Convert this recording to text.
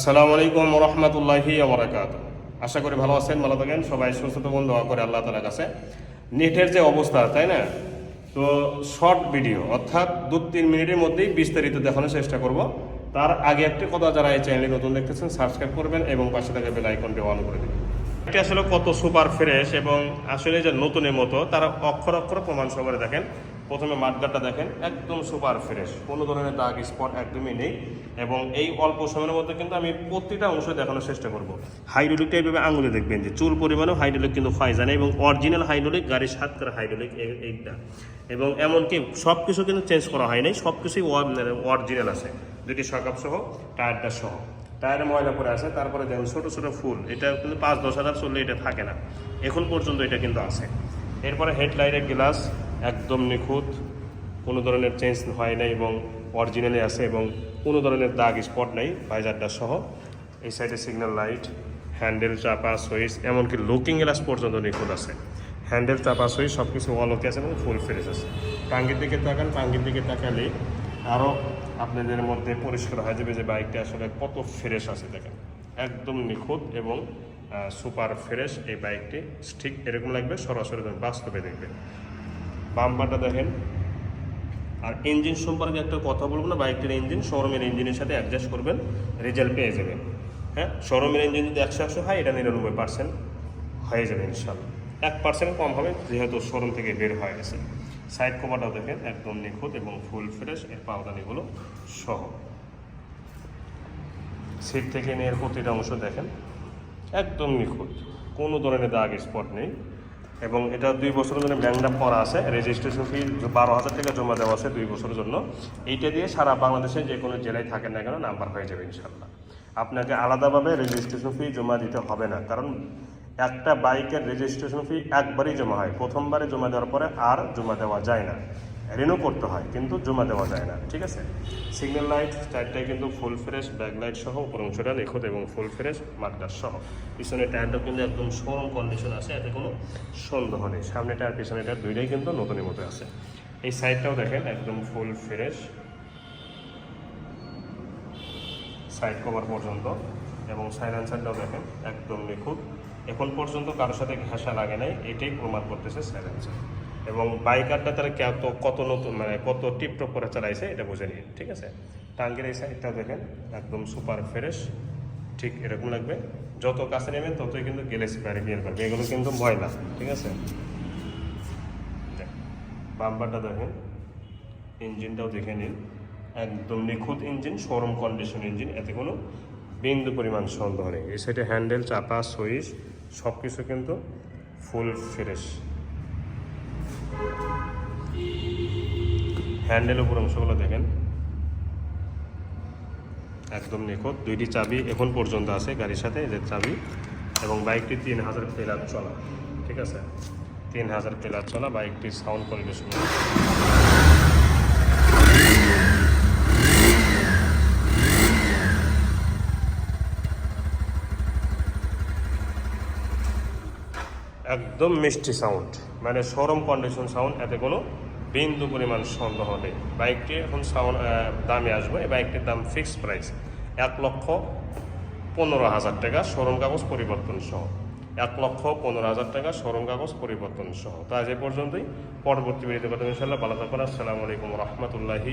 আসসালামু আলাইকুম রহমতুল্লাহি আবরাকাত আশা করি ভালো আছেন, ভালো থাকেন। সবাই সুস্থ থাকুন, দোয়া করে আল্লাহ তালার কাছে। নেটের যে অবস্থা, তাই না? তো শর্ট ভিডিও, অর্থাৎ দু তিন মিনিটের মধ্যেই বিস্তারিত দেখানোর চেষ্টা করব। তার আগে একটি কথা, যারা এই চ্যানেলে নতুন দেখতেছেন, সাবস্ক্রাইব করবেন এবং পাশে থাকা বেল আইকনটি অন করে দেবেন। এটি আসলে কত সুপার ফ্রেশ এবং আসলে যে নতুনের মতো, তারা অক্ষর অক্ষর প্রমাণ সবারে দেখেন। প্রথমে মাঠগাটটা দেখেন, একদম সুপার ফ্রেশ। কোনো ধরনের দাগ স্পট একদমই নেই। এবং এই অল্প সময়ের মধ্যে কিন্তু আমি প্রতিটা অংশ দেখানোর চেষ্টা করব। হাইড্রোলিকটা এইভাবে আঙুলে দেখবেন যে চুল পরিমাণেও হাইড্রোলিক কিন্তু ফাই জানে এবং অরিজিনাল হাইড্রোলিক গাড়ির সাত করে হাইড্রোলিক এইটা। এবং এমনকি সব কিছু কিন্তু চেঞ্জ করা হয় নাই সব কিছুই অরিজিনাল আছে। দুটি সকাপ সহ, টায়ারটা সহ। টায়ারে ময়লা পরে আছে, তারপরে দেখুন ছোটো ছোটো ফুল। এটা কিন্তু পাঁচ, দশ হাজার চললে এটা থাকে না। এখন পর্যন্ত এটা কিন্তু আছে। এরপরে হেডলাইটের গ্লাস একদম নিখুঁত। কোনো ধরনের চেঞ্জ হয় নাই এবং অরিজিনালি আছে এবং কোনো ধরনের দাগ স্পট নাই ভাইজারটা সহ। এই সাইডে সিগন্যাল লাইট হ্যান্ডেল চাপা সুইচ এমনকি লুকিং গ্লাস পর্যন্ত নিখুঁত আছে। হ্যান্ডেল চাপা সুইচ সব কিছু অলকে আছে এবং ফুল ফ্রেশ আছে। টাঙ্গির দিকে তাকান, টাঙ্গির দিকে তাকালে আরও আপনাদের মধ্যে পরিষ্কার হয়ে যাবে যে বাইকটা আসলে কত ফ্রেশ আছে, দেখেন। একদম নিখুঁত এবং সুপার ফ্রেশ এই বাইকটি ঠিক এরকম লাগবে, সরাসরি বাস্তবে দেখবেন বাম্পারটা দেখেন। আর ইঞ্জিন সম্পর্কে একটা কথা বলব না, বাইকটির ইঞ্জিন শোরুমের ইঞ্জিনের সাথে অ্যাডজাস্ট করবেন রেজাল্ট পেয়ে যাবেন। হ্যাঁ শোরুমের ইঞ্জিন যদি একশো একশো হয়, এটা নিরানব্বই পার্সেন্ট হয়ে যাবে ইনশাল্লাহ। এক পার্সেন্ট কম হবে, যেহেতু শোরুম থেকে বের হয়ে গেছে। সাইড কভারটাও দেখেন, একদম নিখুঁত এবং ফুল ফ্রেশ এর পাওদানিগুলো সহ। সিট থেকে নিয়ে প্রতিটা অংশ দেখেন, একদম নিখুঁত। কোনো ধরনের দাগ স্পট নেই। এবং এটা দুই বছরের জন্য ব্যাংকটা পড়া আছে। রেজিস্ট্রেশন ফি বারো হাজার টাকা জমা দেওয়া আছে দুই বছরের জন্য। এইটা দিয়ে সারা বাংলাদেশে যে কোনো জেলায় থাকেন না কেন নাম্বার হয়ে যাবে ইনশাল্লাহ আপনাকে আলাদাভাবে রেজিস্ট্রেশন ফি জমা দিতে হবে না। কারণ একটা বাইকের রেজিস্ট্রেশন ফি একবারই জমা হয়। প্রথমবারে জমা দেওয়ার পরে আর জমা দেওয়া যায় না। রিনিউ করতে হয়, কিন্তু জমা দেওয়া যায় না, ঠিক আছে? সিগন্যাল লাইট চারটায় কিন্তু ফুল ফ্রেশ ব্যাক লাইট সহ উপর অংশটা নিখুঁত এবং ফুল ফ্রেশ মার্কার সহ। পিছনে টায়ারটা কিন্তু একদম শোরুম কন্ডিশন আছে, এতে কোনো সন্দেহ নেই। সামনে টায়ার পিছনে টায়ার দুইটাই কিন্তু নতুনের মতো আছে। এই সাইডটাও দেখেন, একদম ফুল ফ্রেশ সাইড কভার পর্যন্ত, এবং সাইড সাইলেন্সারটাও দেখেন, একদম নিখুঁত। এখন পর্যন্ত কারোর সাথে ঘাসা লাগে নাই, এটাই প্রমাণ করতেছে সাইড সাইলেন্সার এবং বাইকারটা তারা কত কত নতুন মানে কত টিপটপ করে চালাইছে, এটা বুঝে নিন, ঠিক আছে? টাঙ্গের এই সাইডটাও দেখেন, একদম সুপার ফ্রেশ ঠিক এরকম লাগবে। যত কাছে নেবেন ততই কিন্তু গ্যালেক্সি পারে বিয়ার করবে এগুলো কিন্তু ময়লা ঠিক আছে? বাম্পারটা দেখেন ইঞ্জিনটাও দেখে নিন, একদম নিখুঁত ইঞ্জিন শোরুম কন্ডিশন ইঞ্জিন এতে কোনো বিন্দু পরিমাণ সন্দেহ নেই। এই সাইডে হ্যান্ডেল চাপা সুইচ সব কিছু কিন্তু ফুল ফ্রেশ হ্যান্ডেল উপর অংশগুলো দেখেন। একদম নিখুঁত। দুইটি চাবি এখন পর্যন্ত আছে গাড়ির সাথে এদের চাবি। এবং বাইকটি তিন হাজার প্লেলার চলা, ঠিক আছে? তিন হাজার প্লেলার চলা, বাইকটির সাউন্ড কোয়ালিটি একদম মিষ্টি সাউন্ড মানে শোরুম কন্ডিশন সাউন্ড এতে কোনো বিন্দু পরিমাণ সন্দেহ নেই। বাইকটি এখন সাউন্ড দামে আসবে, এই বাইকটির দাম ফিক্সড প্রাইস এক লক্ষ পনেরো হাজার টাকা শোরুম কাগজ পরিবর্তন সহ। এক লক্ষ পনেরো হাজার টাকা শোরুম কাগজ পরিবর্তন সহ। তো আজ এ পর্যন্তই, পরবর্তী ভিডিওতে কথা ইনশাল্লাহ ভালো থাকবেন আসসালামু আলাইকুম রহমতুল্লাহি